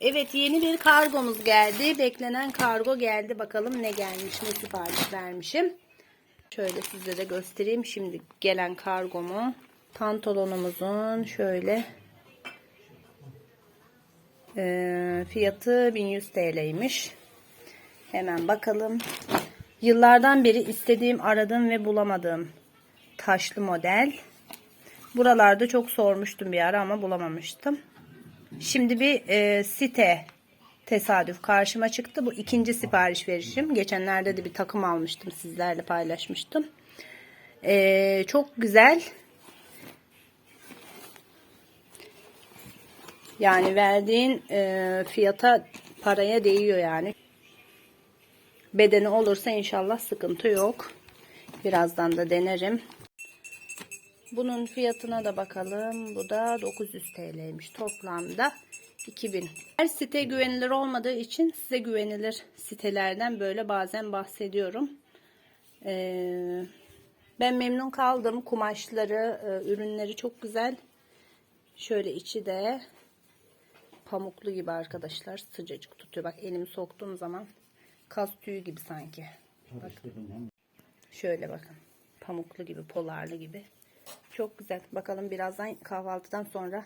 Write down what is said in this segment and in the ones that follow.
Evet yeni bir kargomuz geldi. Beklenen kargo geldi. Bakalım ne gelmiş, ne sipariş vermişim. Şöyle size de göstereyim. Şimdi gelen kargomu. Pantolonumuzun şöyle e, fiyatı 1100 TL'ymiş. Hemen bakalım. Yıllardan beri istediğim, aradığım ve bulamadığım taşlı model. Buralarda çok sormuştum bir ara ama bulamamıştım. Şimdi bir e, site tesadüf karşıma çıktı. Bu ikinci sipariş verişim. Geçenlerde de bir takım almıştım. Sizlerle paylaşmıştım. E, çok güzel. Yani verdiğin e, fiyata paraya değiyor yani. Bedeni olursa inşallah sıkıntı yok. Birazdan da denerim. Bunun fiyatına da bakalım. Bu da 900 TL'ymiş. Toplamda 2000. Her site güvenilir olmadığı için size güvenilir sitelerden böyle bazen bahsediyorum. Ee, ben memnun kaldım. Kumaşları, e, ürünleri çok güzel. Şöyle içi de pamuklu gibi arkadaşlar. Sıcacık tutuyor. Bak elimi soktuğum zaman kaz tüyü gibi sanki. Bak. Şöyle bakın. Pamuklu gibi, polarlı gibi. Çok güzel. Bakalım birazdan kahvaltıdan sonra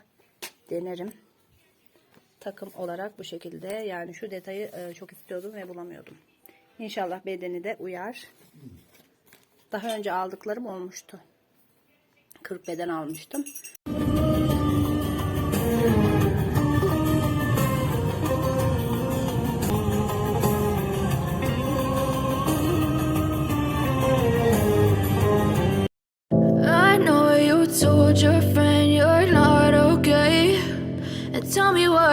denerim. Takım olarak bu şekilde. Yani şu detayı e, çok istiyordum ve bulamıyordum. İnşallah bedeni de uyar. Daha önce aldıklarım olmuştu. 40 beden almıştım.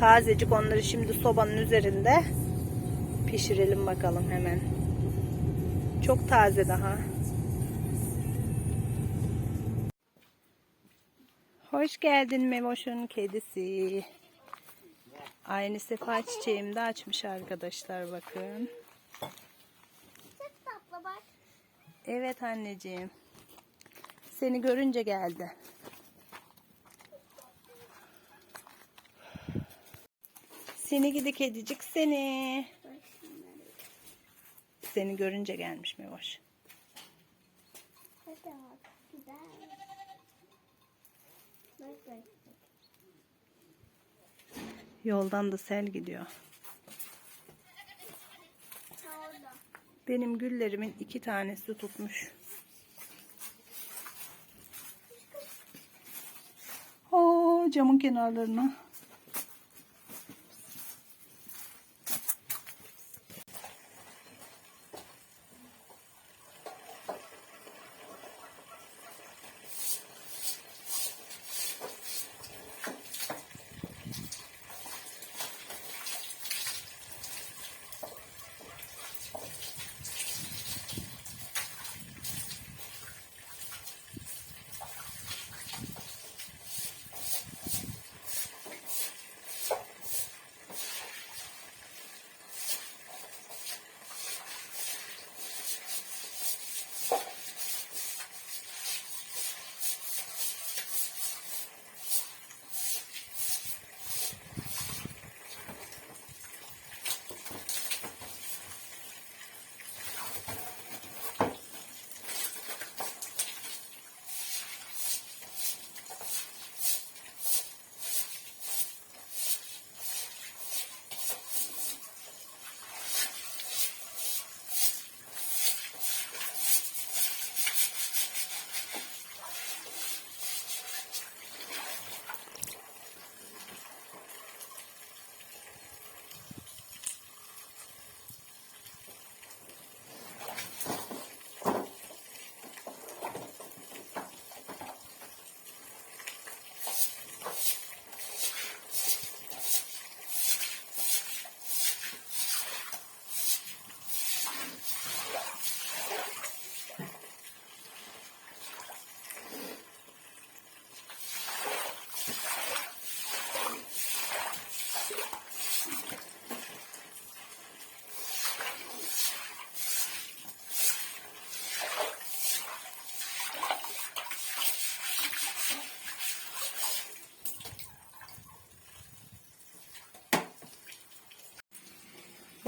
Tazecik onları şimdi sobanın üzerinde pişirelim bakalım hemen. Çok taze daha. Hoş geldin Memoş'un kedisi. Aynı sefa çiçeğim de açmış arkadaşlar bakın. Çok tatlı bak. Evet anneciğim. Seni görünce geldi. Seni gidi kedicik seni. Seni görünce gelmiş Mevoş. Bak bak. Yoldan da sel gidiyor. Benim güllerimin iki tanesi tutmuş. Oo, camın kenarlarına.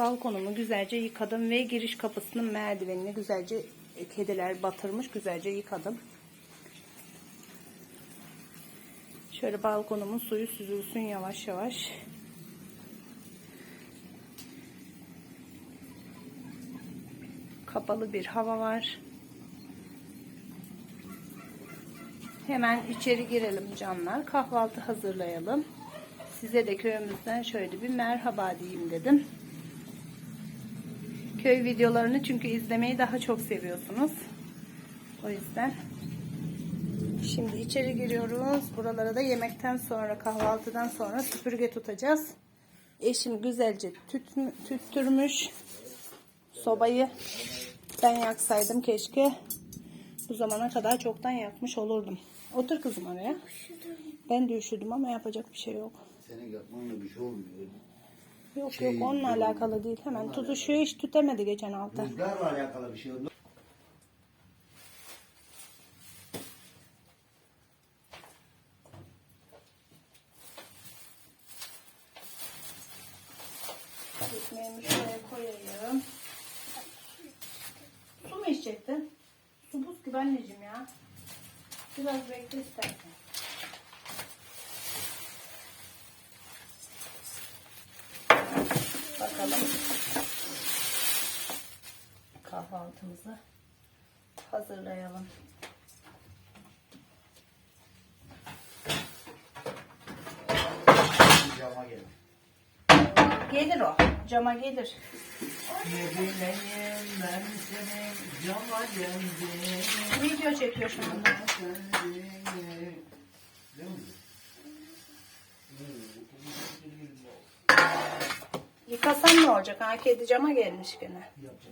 Balkonumu güzelce yıkadım ve giriş kapısının merdivenini güzelce kediler batırmış güzelce yıkadım. Şöyle balkonumun suyu süzülsün yavaş yavaş. Kapalı bir hava var. Hemen içeri girelim canlar. Kahvaltı hazırlayalım. Size de köyümüzden şöyle bir merhaba diyeyim dedim. Köy videolarını çünkü izlemeyi daha çok seviyorsunuz. O yüzden. Şimdi içeri giriyoruz. Buralara da yemekten sonra kahvaltıdan sonra süpürge tutacağız. Eşim güzelce tüttürmüş sobayı. Ben yaksaydım keşke. Bu zamana kadar çoktan yakmış olurdum. Otur kızım oraya. Ben de üşüdüm ama yapacak bir şey yok. Senin yapmanla bir şey olmuyor. Yok Şey, yok onunla alakalı değil. Hemen tutuşuyor hiç tütemedi geçen hafta. Rüzgarla alakalı bir şey olmuyor. Ekmeğimi şuraya koyayım. Su mu içecektin? Su buz gibi anneciğim ya. Biraz bekle istersen. Bakalım. Kahvaltımızı hazırlayalım. Cama gel. Gelir o. Cama gelir. Ne bileyim ben senin cama geldim. Video çekiyor şu anda. Yıkasan ne olacak? Ha kedi cama gelmiş gene. Yapacak.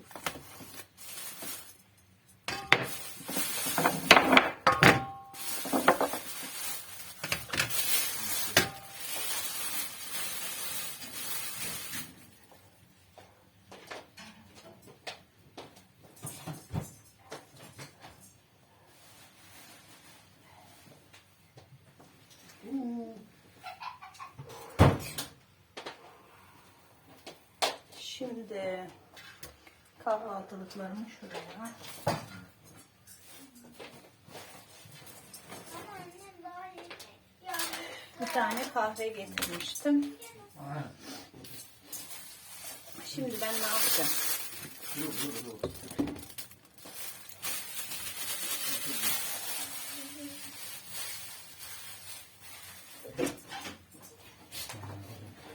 Şimdi kahvaltılıklarımı şuraya. Bir tane kahve getirmiştim. Şimdi ben ne yapacağım?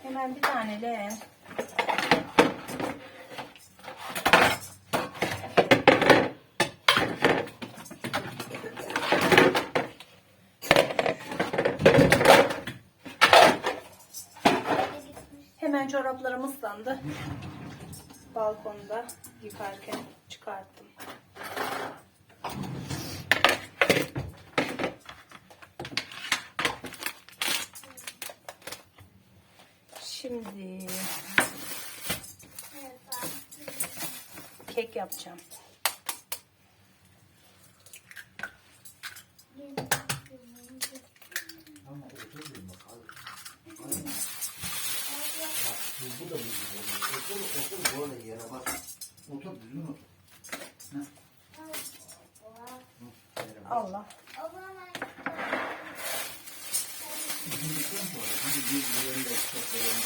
Hemen bir tane leğen. Hemen çoraplarım ıslandı. Balkonda yıkarken çıkarttım. Şimdi kek yapacağım. Ama otur bir bakalım. Bak bu, bu da düzgün oluyor. Otur otur böyle yere bak. Otur düzgün otur. Heh. Yere bak. Allah. Düşündükten sonra şimdi bir yerinde kitaplarını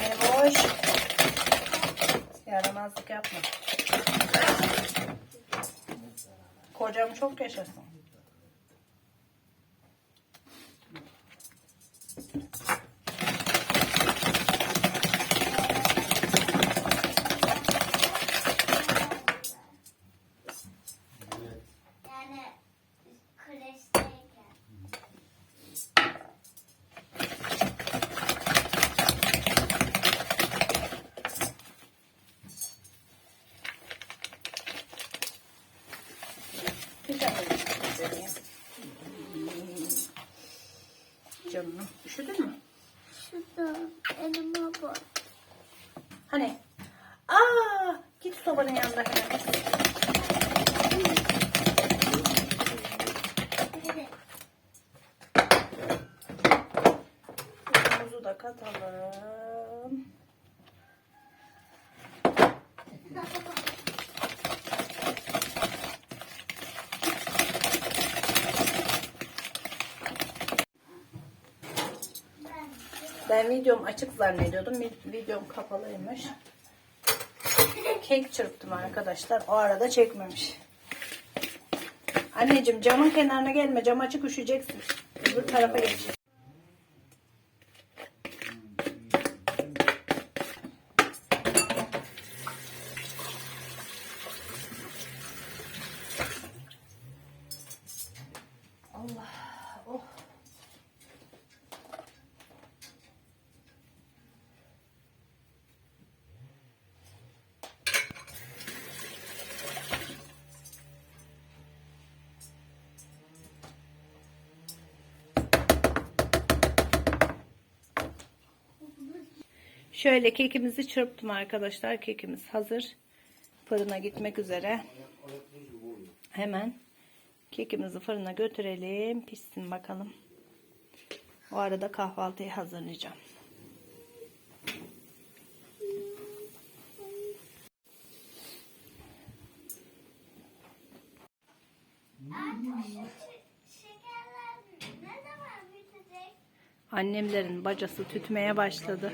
Memoş. Yaramazlık yapma. Kocam çok yaşasın. Evet. Yani kreşteyken. Hiç anlamadım. canını. Üşüdün mü? Şurada elime bak. Hani? Aa, git sobanın yanına hemen. Hadi. Tuzumuzu da katalım. Ben videom açık zannediyordum. Vi- Videom kapalıymış. Kek çırptım arkadaşlar. O arada çekmemiş. Anneciğim camın kenarına gelme. Cam açık üşüyeceksin. Öbür tarafa geç. Şöyle kekimizi çırptım arkadaşlar. Kekimiz hazır. Fırına gitmek üzere. Hemen kekimizi fırına götürelim. Pişsin bakalım. O arada kahvaltıyı hazırlayacağım. Annemlerin bacası tütmeye başladı.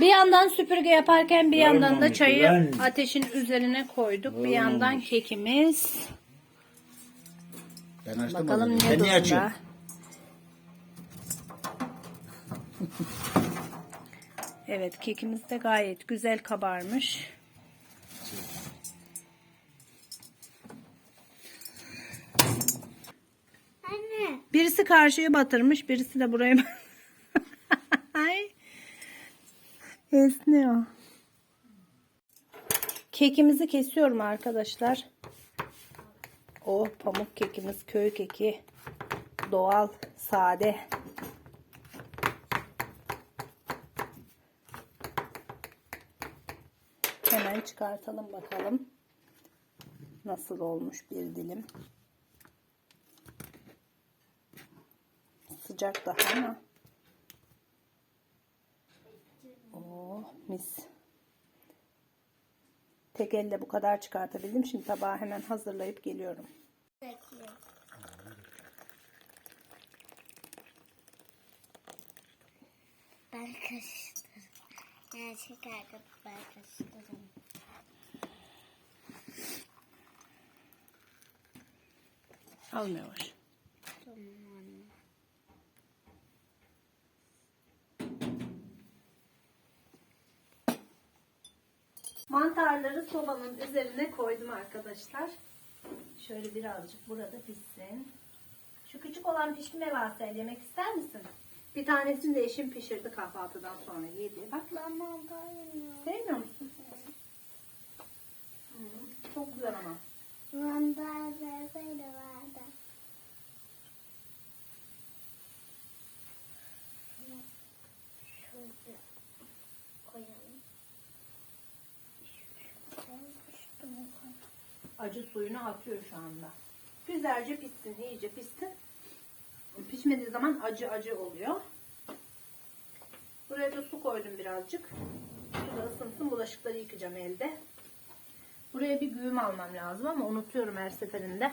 Bir yandan süpürge yaparken bir yandan da çayı ateşin üzerine koyduk. Bir yandan kekimiz. Ben açtım Bakalım ne Sen niye açıyorsun? durumda. Evet kekimiz de gayet güzel kabarmış. Anne. Birisi karşıya batırmış, birisi de buraya Ay. Esniyor. Kekimizi kesiyorum arkadaşlar. O pamuk kekimiz, köy keki. Doğal, sade. Hemen çıkartalım bakalım. Nasıl olmuş bir dilim. Sıcak daha ama. Oh mis. Tek elle bu kadar çıkartabildim. Şimdi tabağı hemen hazırlayıp geliyorum. Bekliyorum. Ben karıştırırım. Yani şeker katıp ben karıştırırım. Alma yavaş. Tamam anne. Mantarları sobanın üzerine koydum arkadaşlar. Şöyle birazcık burada pişsin. Şu küçük olan pişti mi Vasel yemek ister misin? Bir tanesini de eşim pişirdi kahvaltıdan sonra yedi. Bak Ben mantar yemiyorum. sevmiyor musun? Hı, çok güzel ama. Mantar verseydi vardı. Şöyle koyalım. Acı suyunu atıyor şu anda. Güzelce pişsin, iyice pişsin. Pişmediği zaman acı acı oluyor. Buraya da su koydum birazcık. Su da ısınsın. Bulaşıkları yıkayacağım elde. Buraya bir güğüm almam lazım ama unutuyorum her seferinde.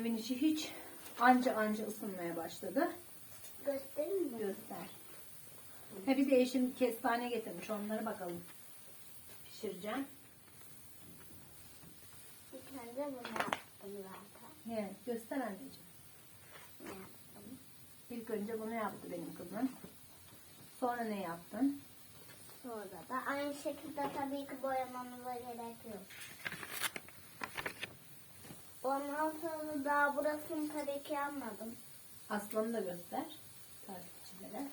Evin içi hiç anca anca ısınmaya başladı. Göstereyim mi? Göster. Ha bir de eşim kestane getirmiş. Onları bakalım. Pişireceğim da yaptım zaten. Göster anneciğim. Ne yaptım? İlk önce bunu yaptı benim kızım. Sonra ne yaptın? Sonra da aynı şekilde tabii ki boyamamıza gerek yok. Ondan sonra daha burasını tabii ki yapmadım. Aslanı da göster takipçilere.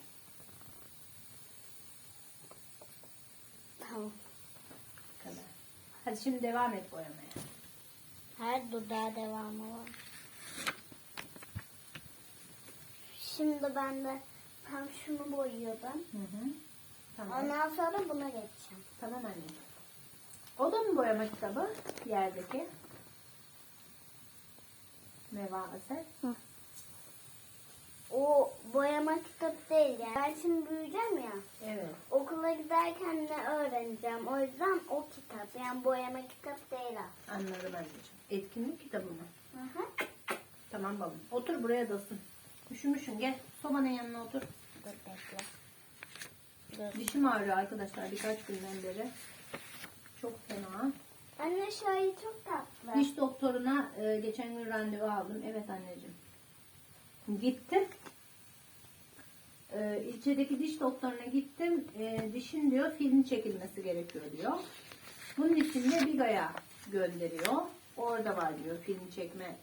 Tamam. Bu kadar. Hadi şimdi devam et boyamaya. Her dudağa devamı var. Şimdi ben de tam şunu boyuyordum. Hı hı. Tamam. Ondan sonra buna geçeceğim. Tamam anneciğim. O da mı boyama kitabı? Yerdeki. Meva Asel. O boyama kitap değil yani. Ben şimdi büyüyeceğim ya. Evet. Okula giderken ne öğreneceğim. O yüzden o kitap. Yani boyama kitap değil o. Anladım anneciğim. Etkinlik kitabı mı? Hı hı. Tamam balım. Otur buraya dasın. Üşümüşsün gel. Sobanın yanına otur. Dur bekle. Dişim ağrıyor arkadaşlar birkaç günden beri. Çok fena. Anne ayı çok tatlı. Diş doktoruna e, geçen gün randevu aldım. Evet anneciğim. Gittim. E, ilçedeki diş doktoruna gittim. E, dişin diyor film çekilmesi gerekiyor diyor. Bunun için de Biga'ya gönderiyor. Orada var diyor film çekme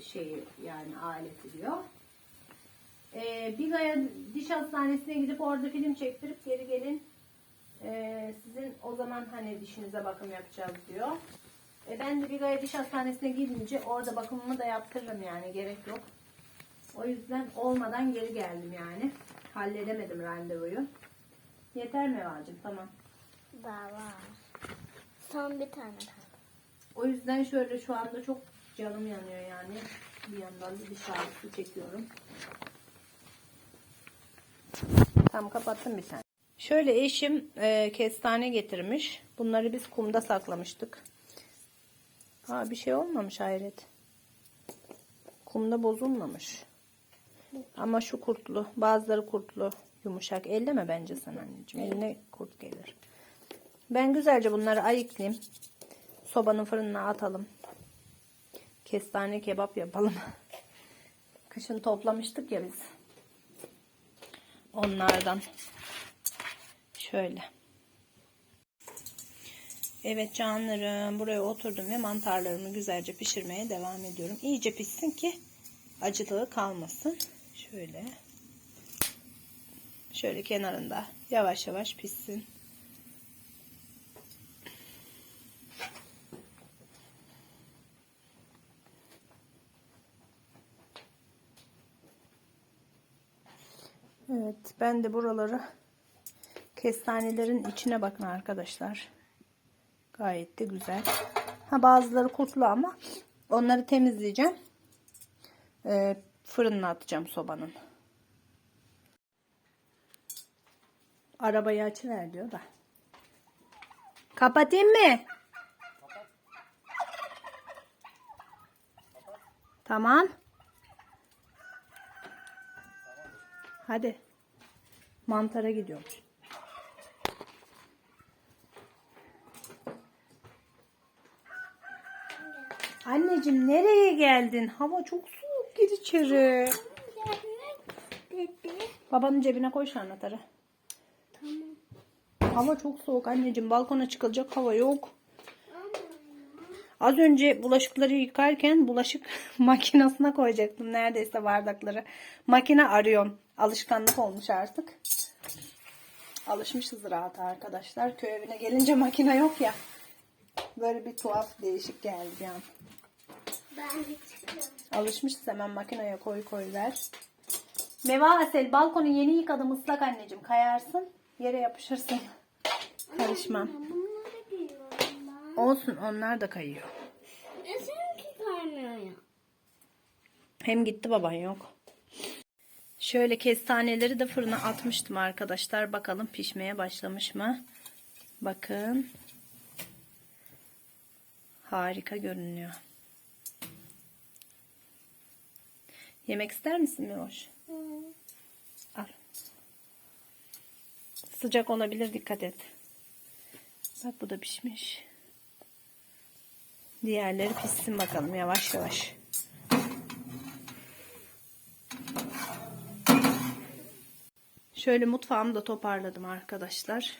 şeyi yani aleti diyor. E, Biga'ya diş hastanesine gidip orada film çektirip geri gelin. E, sizin o zaman hani dişinize bakım yapacağız diyor. E ben de Biga'ya diş hastanesine gidince orada bakımımı da yaptırırım yani gerek yok. O yüzden olmadan geri geldim yani. Halledemedim randevuyu. Yeter mi Evacığım? Tamam. Daha var. Son bir tane kaldı. O yüzden şöyle şu anda çok canım yanıyor yani. Bir yandan da diş ağrısı çekiyorum. Tam kapattım bir tane. Şöyle eşim e, kestane getirmiş. Bunları biz kumda saklamıştık. Ha bir şey olmamış hayret. Kumda bozulmamış. Ama şu kurtlu. Bazıları kurtlu. Yumuşak. Elleme bence sen anneciğim. Eline kurt gelir. Ben güzelce bunları ayıklayayım. Sobanın fırınına atalım. Kestane kebap yapalım. Kışın toplamıştık ya biz. Onlardan. Şöyle. Evet canlarım buraya oturdum ve mantarlarımı güzelce pişirmeye devam ediyorum. İyice pişsin ki acılığı kalmasın. Şöyle. Şöyle kenarında yavaş yavaş pişsin. Evet ben de buraları kestanelerin içine bakın arkadaşlar. Gayet de güzel. Ha bazıları kurtlu ama onları temizleyeceğim. Ee, fırınına atacağım sobanın. Arabayı açıver diyor da. Kapatayım mı? Tamam. Hadi. Mantara gidiyoruz. Anneciğim nereye geldin? Hava çok soğuk. Gir içeri. Babanın cebine koy şu anahtarı. Hava çok soğuk anneciğim. Balkona çıkılacak hava yok. Az önce bulaşıkları yıkarken bulaşık makinesine koyacaktım neredeyse bardakları. Makine arıyorum. Alışkanlık olmuş artık. Alışmışız rahat arkadaşlar. Köy evine gelince makine yok ya. Böyle bir tuhaf değişik geldi bir Alışmışız hemen makineye koy koy ver. Meva Asel balkonu yeni yıkadım ıslak anneciğim. Kayarsın yere yapışırsın. Karışmam. Olsun onlar da kayıyor. E seninki kaymıyor ya. Hem gitti baban yok. Şöyle kestaneleri de fırına atmıştım arkadaşlar. Bakalım pişmeye başlamış mı? Bakın. Harika görünüyor. Yemek ister misin Miroş? Al. Sıcak olabilir dikkat et. Bak bu da pişmiş. Diğerleri pişsin bakalım yavaş yavaş. Şöyle mutfağımı da toparladım arkadaşlar.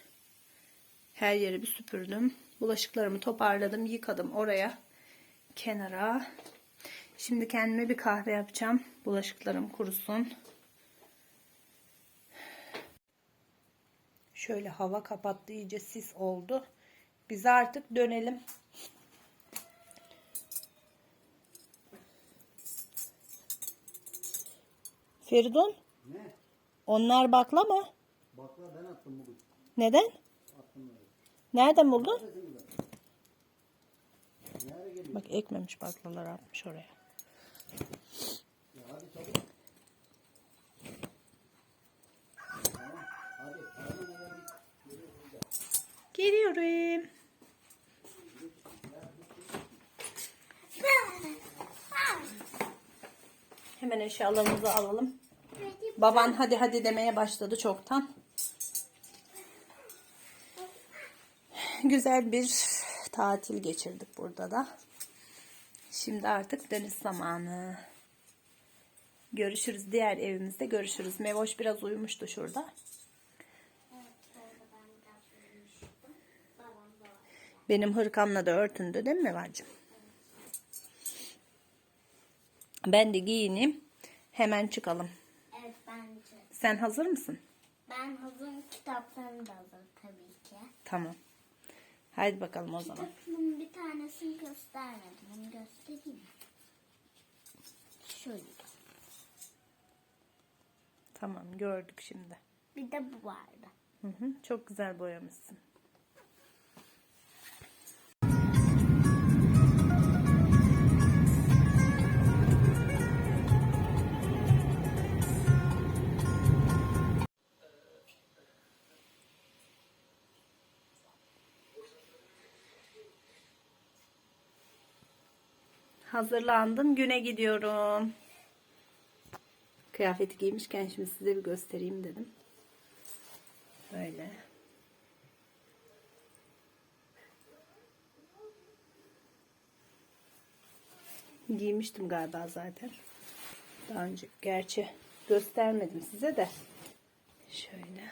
Her yeri bir süpürdüm. Bulaşıklarımı toparladım, yıkadım oraya. Kenara. Şimdi kendime bir kahve yapacağım. Bulaşıklarım kurusun. Şöyle hava kapattı iyice sis oldu. Biz artık dönelim. Feridun. Ne? Onlar bakla mı? Bakla ben attım bugün. Neden? Attım. Nereden buldun? Bak ekmemiş baklalar atmış oraya. Geliyorum. Hemen eşyalarımızı alalım. Baban hadi hadi demeye başladı çoktan. Güzel bir tatil geçirdik burada da. Şimdi artık dönüş zamanı. Görüşürüz. Diğer evimizde görüşürüz. Mevoş biraz uyumuştu şurada. Benim hırkamla da örtündü değil mi Mevacığım? Ben de giyineyim. Hemen çıkalım. Evet bence. Sen hazır mısın? Ben hazırım kitaplarım da hazır tabii ki. Tamam. Haydi bakalım o zaman. Kitabımın bir tanesini göstermedim. Onu göstereyim mi? Şöyle. Tamam gördük şimdi. Bir de bu vardı. Hı hı, çok güzel boyamışsın. Hazırlandım. Güne gidiyorum. Kıyafeti giymişken şimdi size bir göstereyim dedim. Böyle. Giymiştim galiba zaten. Daha önce gerçi göstermedim size de. Şöyle.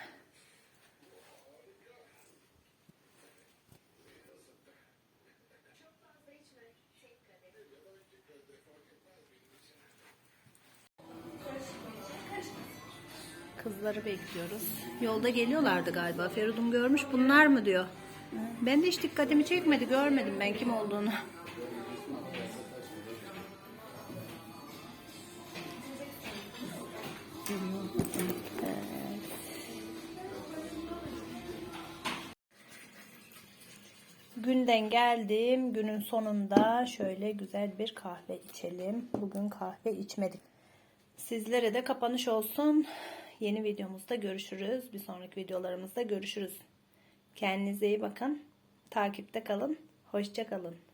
Kızları bekliyoruz. Yolda geliyorlardı galiba. Feridun görmüş bunlar mı diyor. Ben de hiç dikkatimi çekmedi. Görmedim ben kim olduğunu. Günden geldim. Günün sonunda şöyle güzel bir kahve içelim. Bugün kahve içmedik. Sizlere de kapanış olsun. Yeni videomuzda görüşürüz. Bir sonraki videolarımızda görüşürüz. Kendinize iyi bakın. Takipte kalın. Hoşça kalın.